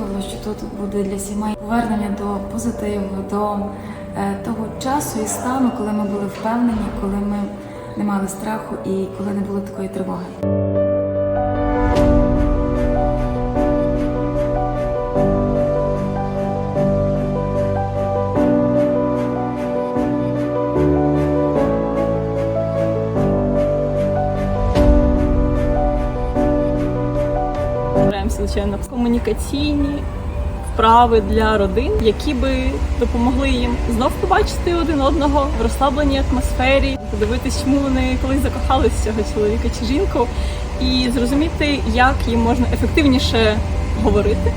очікувала, що тут буде для сімей повернення до позитиву, до е, того часу і стану, коли ми були впевнені, коли ми не мали страху і коли не було такої тривоги. Беремося, звичайно, комунікаційні вправи для родин, які би допомогли їм знов побачити один одного в розслабленій атмосфері, подивитись, чому вони колись закохались цього чоловіка чи жінку, і зрозуміти, як їм можна ефективніше говорити